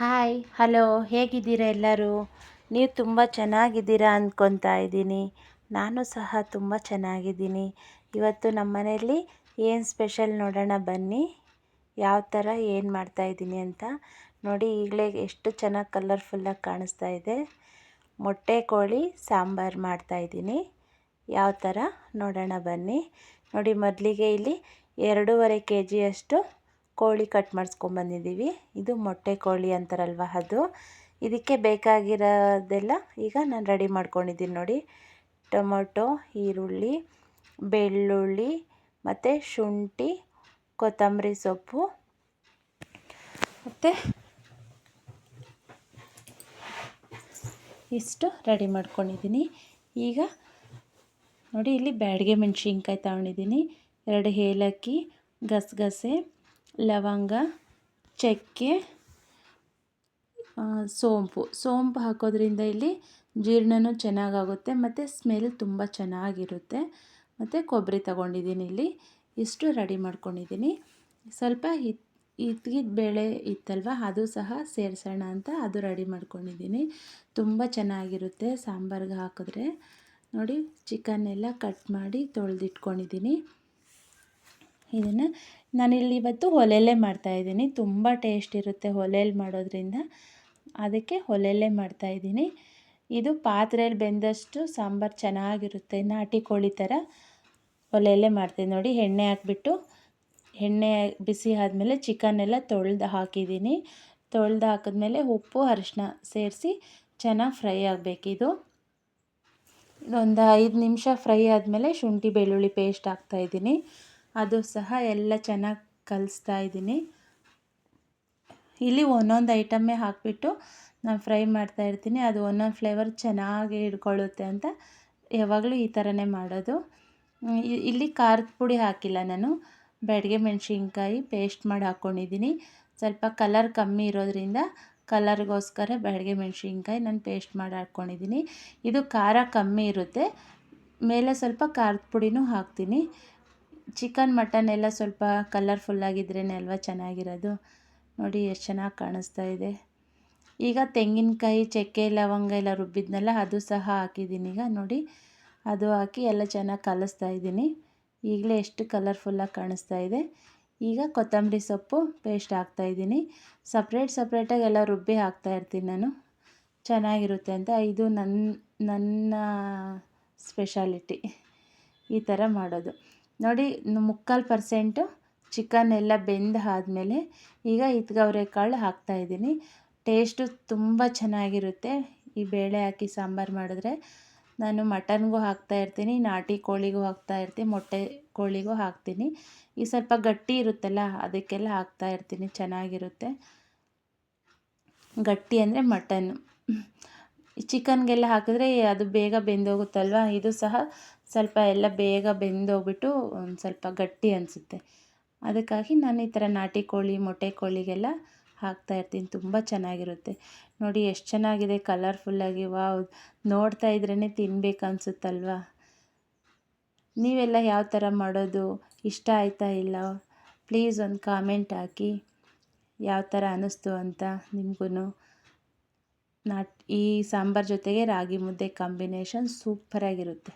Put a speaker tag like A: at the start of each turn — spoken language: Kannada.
A: ಹಾಯ್ ಹಲೋ ಹೇಗಿದ್ದೀರಾ ಎಲ್ಲರೂ? ನೀವು ತುಂಬ ಚೆನ್ನಾಗಿದ್ದೀರಾ ಅಂದ್ಕೊತಾ ಇದ್ದೀನಿ. ನಾನು ಸಹ ತುಂಬ ಚೆನ್ನಾಗಿದ್ದೀನಿ. ಇವತ್ತು ನಮ್ಮ ಮನೆಯಲ್ಲಿ ಏನು ಸ್ಪೆಷಲ್ ನೋಡೋಣ ಬನ್ನಿ. ಯಾವ ಥರ ಏನು ಮಾಡ್ತಾಯಿದ್ದೀನಿ ಅಂತ. ನೋಡಿ, ಈಗಲೇ ಎಷ್ಟು ಚೆನ್ನಾಗಿ ಕಲರ್ಫುಲ್ಲಾಗಿ ಕಾಣಿಸ್ತಾ ಇದೆ. ಮೊಟ್ಟೆ, ಕೋಳಿ, ಸಾಂಬಾರು ಮಾಡ್ತಾಯಿದ್ದೀನಿ ಯಾವ ಥರ ನೋಡೋಣ ಬನ್ನಿ. ನೋಡಿ, ಮೊದಲಿಗೆ ಇಲ್ಲಿ ಎರಡೂವರೆ ಕೆ ಜಿಯಷ್ಟು ಕೋಳಿ ಕಟ್ ಮಾಡಿಸ್ಕೊಂಬಂದಿದ್ದೀವಿ ಇದು ಮೊಟ್ಟೆ ಕೋಳಿ ಅಂತಾರಲ್ವ ಅದು. ಇದಕ್ಕೆ ಬೇಕಾಗಿರೋದೆಲ್ಲ ಈಗ ನಾನು ರೆಡಿ ಮಾಡ್ಕೊಂಡಿದ್ದೀನಿ ನೋಡಿ. ಟೊಮೊಟೊ, ಈರುಳ್ಳಿ, ಬೆಳ್ಳುಳ್ಳಿ, ಮತ್ತು ಶುಂಠಿ, ಕೊತ್ತಂಬರಿ ಸೊಪ್ಪು, ಮತ್ತು ಇಷ್ಟು ರೆಡಿ ಮಾಡ್ಕೊಂಡಿದ್ದೀನಿ. ಈಗ ನೋಡಿ ಇಲ್ಲಿ ಬ್ಯಾಡಿಗೆ ಮೆಣಸಿನ್ಕಾಯಿ ತಗೊಂಡಿದ್ದೀನಿ. ಎರಡು ಏಲಕ್ಕಿ, ಗಸಗಸೆ ಲವಂಗ, ಚಕ್ಕೆ ಸೋಂಪು. ಸೋಂಪು ಹಾಕೋದ್ರಿಂದ ಇಲ್ಲಿ ಜೀರ್ಣನೂ ಚೆನ್ನಾಗಾಗುತ್ತೆ, ಮತ್ತು ಸ್ಮೆಲ್ ತುಂಬ ಚೆನ್ನಾಗಿರುತ್ತೆ. ಮತ್ತು ಕೊಬ್ಬರಿ ತಗೊಂಡಿದ್ದೀನಿ ಇಲ್ಲಿ. ಇಷ್ಟು ರೆಡಿ ಮಾಡ್ಕೊಂಡಿದ್ದೀನಿ. ಸ್ವಲ್ಪ ಹಿತ್ ಬೇಳೆ ಇತ್ತಲ್ವ, ಅದು ಸಹ ಸೇರಿಸೋಣ ಅಂತ ಅದು ರೆಡಿ ಮಾಡ್ಕೊಂಡಿದ್ದೀನಿ. ತುಂಬ ಚೆನ್ನಾಗಿರುತ್ತೆ ಸಾಂಬಾರ್ಗೆ ಹಾಕಿದ್ರೆ. ನೋಡಿ ಚಿಕನ್ನೆಲ್ಲ ಕಟ್ ಮಾಡಿ ತೊಳೆದಿಟ್ಕೊಂಡಿದ್ದೀನಿ. ಇದನ್ನು ನಾನಿಲ್ಲಿ ಇವತ್ತು ಒಲೆಯಲ್ಲೇ ಮಾಡ್ತಾಯಿದ್ದೀನಿ ತುಂಬ ಟೇಸ್ಟ್ ಇರುತ್ತೆ ಒಲೆಯಲ್ಲಿ ಮಾಡೋದ್ರಿಂದ. ಅದಕ್ಕೆ ಒಲೆಯಲ್ಲೇ ಮಾಡ್ತಾಯಿದ್ದೀನಿ ಇದು ಪಾತ್ರೆಯಲ್ಲಿ ಬೆಂದಷ್ಟು ಸಾಂಬಾರು ಚೆನ್ನಾಗಿರುತ್ತೆ. ನಾಟಿ ಕೋಳಿ ಥರ ಒಲೆಯಲ್ಲೇ ಮಾಡ್ತೀನಿ ನೋಡಿ. ಎಣ್ಣೆ ಹಾಕ್ಬಿಟ್ಟು ಎಣ್ಣೆ ಬಿಸಿ ಆದಮೇಲೆ ಚಿಕನ್ನೆಲ್ಲ ತೊಳೆದು ಹಾಕಿದ್ದೀನಿ. ತೊಳೆದು ಹಾಕಿದ್ಮೇಲೆ ಉಪ್ಪು ಅರಿಶಿನ ಸೇರಿಸಿ ಚೆನ್ನಾಗಿ ಫ್ರೈ ಆಗಬೇಕಿದು ಒಂದು ಐದು ನಿಮಿಷ ಫ್ರೈ ಆದಮೇಲೆ ಶುಂಠಿ, ಬೆಳ್ಳುಳ್ಳಿ ಪೇಸ್ಟ್ ಹಾಕ್ತಾಯಿದ್ದೀನಿ ಅದು ಸಹ ಎಲ್ಲ ಚೆನ್ನಾಗಿ ಕಲಿಸ್ತಾ ಇದ್ದೀನಿ. ಇಲ್ಲಿ ಒಂದೊಂದು ಐಟಮ್ಮೇ ಹಾಕಿಬಿಟ್ಟು ನಾನು ಫ್ರೈ ಮಾಡ್ತಾ ಇರ್ತೀನಿ. ಅದು ಒಂದೊಂದು ಫ್ಲೇವರ್ ಚೆನ್ನಾಗಿ ಹಿಡ್ಕೊಳ್ಳುತ್ತೆ ಅಂತ ಯಾವಾಗಲೂ ಈ ಥರನೇ ಮಾಡೋದು. ಇಲ್ಲಿ ಖಾರದ ಪುಡಿ ಹಾಕಿಲ್ಲ ನಾನು. ಬೆಳಗ್ಗೆ ಮೆಣಸಿನ್ಕಾಯಿ ಪೇಸ್ಟ್ ಮಾಡಿ ಹಾಕ್ಕೊಂಡಿದ್ದೀನಿ ಸ್ವಲ್ಪ ಕಲರ್ ಕಮ್ಮಿ ಇರೋದ್ರಿಂದ ಕಲರ್ಗೋಸ್ಕರ ಬೆಳಗ್ಗೆ ಮೆಣಸಿನ್ಕಾಯಿ ನಾನು ಪೇಸ್ಟ್ ಮಾಡಿ ಹಾಕ್ಕೊಂಡಿದ್ದೀನಿ ಇದು ಖಾರ ಕಮ್ಮಿ ಇರುತ್ತೆ. ಮೇಲೆ ಸ್ವಲ್ಪ ಖಾರದ ಪುಡಿನೂ ಹಾಕ್ತೀನಿ. ಚಿಕನ್ ಮಟನ್ ಎಲ್ಲ ಸ್ವಲ್ಪ ಕಲರ್ಫುಲ್ಲಾಗಿದ್ರೇ ಅಲ್ವಾ ಚೆನ್ನಾಗಿರೋದು? ನೋಡಿ ಎಷ್ಟು ಚೆನ್ನಾಗಿ ಕಾಣಿಸ್ತಾ ಇದೆ. ಈಗ ತೆಂಗಿನಕಾಯಿ, ಚಕ್ಕೆ, ಲವಂಗ ಎಲ್ಲ ರುಬ್ಬಿದ್ನಲ್ಲ, ಅದು ಸಹ ಹಾಕಿದ್ದೀನಿ. ಈಗ ನೋಡಿ, ಅದು ಹಾಕಿ ಎಲ್ಲ ಚೆನ್ನಾಗಿ ಕಲಿಸ್ತಾ ಇದ್ದೀನಿ. ಈಗಲೇ ಎಷ್ಟು ಕಲರ್ಫುಲ್ಲಾಗಿ ಕಾಣಿಸ್ತಾ ಇದೆ. ಈಗ ಕೊತ್ತಂಬರಿ ಸೊಪ್ಪು ಪೇಸ್ಟ್ ಹಾಕ್ತಾಯಿದ್ದೀನಿ ಸಪ್ರೇಟ್ ಸಪ್ರೇಟಾಗಿ ಎಲ್ಲ ರುಬ್ಬಿ ಹಾಕ್ತಾ ಇರ್ತೀನಿ ನಾನು. ಚೆನ್ನಾಗಿರುತ್ತೆ ಅಂತ. ಇದು ನನ್ನ ನನ್ನ ಸ್ಪೆಷಾಲಿಟಿ ಈ ಥರ ಮಾಡೋದು. ನೋಡಿ ಮುಕ್ಕಾಲು ಪರ್ಸೆಂಟು ಚಿಕನ್ ಎಲ್ಲ ಬೆಂದು ಆದಮೇಲೆ ಈಗ ಕಾಳು ಹಾಕ್ತಾಯಿದ್ದೀನಿ ಟೇಸ್ಟು ತುಂಬ ಚೆನ್ನಾಗಿರುತ್ತೆ. ಈ ಬೇಳೆ ಹಾಕಿ ಸಾಂಬಾರು ಮಾಡಿದ್ರೆ ನಾನು ಮಟನ್ಗೂ ಹಾಕ್ತಾಯಿರ್ತೀನಿ ನಾಟಿ ಕೋಳಿಗೂ ಹಾಕ್ತಾಯಿರ್ತೀನಿ ಮೊಟ್ಟೆ ಕೋಳಿಗೂ ಹಾಕ್ತೀನಿ. ಈ ಸ್ವಲ್ಪ ಗಟ್ಟಿ ಇರುತ್ತಲ್ಲ, ಅದಕ್ಕೆಲ್ಲ ಹಾಕ್ತಾಯಿರ್ತೀನಿ ಚೆನ್ನಾಗಿರುತ್ತೆ. ಗಟ್ಟಿ ಅಂದರೆ ಮಟನ್ ಚಿಕನ್ಗೆಲ್ಲ ಹಾಕಿದ್ರೆ ಅದು ಬೇಗ ಬೆಂದೋಗುತ್ತಲ್ವ? ಇದು ಸಹ ಸ್ವಲ್ಪ ಎಲ್ಲ ಬೇಗ ಬೆಂದೋಗ್ಬಿಟ್ಟು ಒಂದು ಸ್ವಲ್ಪ ಗಟ್ಟಿ ಅನಿಸುತ್ತೆ. ಅದಕ್ಕಾಗಿ ನಾನು ಈ ಥರ ನಾಟಿ ಕೋಳಿ, ಮೊಟ್ಟೆ ಕೋಳಿಗೆಲ್ಲ ಹಾಕ್ತಾಯಿರ್ತೀನಿ ತುಂಬ ಚೆನ್ನಾಗಿರುತ್ತೆ. ನೋಡಿ ಎಷ್ಟು ಚೆನ್ನಾಗಿದೆ ಕಲರ್ಫುಲ್ಲಾಗಿ ವಾವ್. ನೋಡ್ತಾ ಇದ್ರೇ ತಿನ್ಬೇಕು ಅನಿಸುತ್ತಲ್ವಾ? ನೀವೆಲ್ಲ ಯಾವ ಥರ ಮಾಡೋದು? ಇಷ್ಟ ಆಯ್ತಾ ಇಲ್ಲ? ಪ್ಲೀಸ್ ಒಂದು ಕಾಮೆಂಟ್ ಹಾಕಿ. ಯಾವ ಥರ ಅನ್ನಿಸ್ತು ಅಂತ ನಿಮಗೂ ನಾಟ್ ಈ ಸಾಂಬಾರು ಜೊತೆಗೆ ರಾಗಿ ಮುದ್ದೆ ಕಾಂಬಿನೇಷನ್ ಸೂಪರಾಗಿರುತ್ತೆ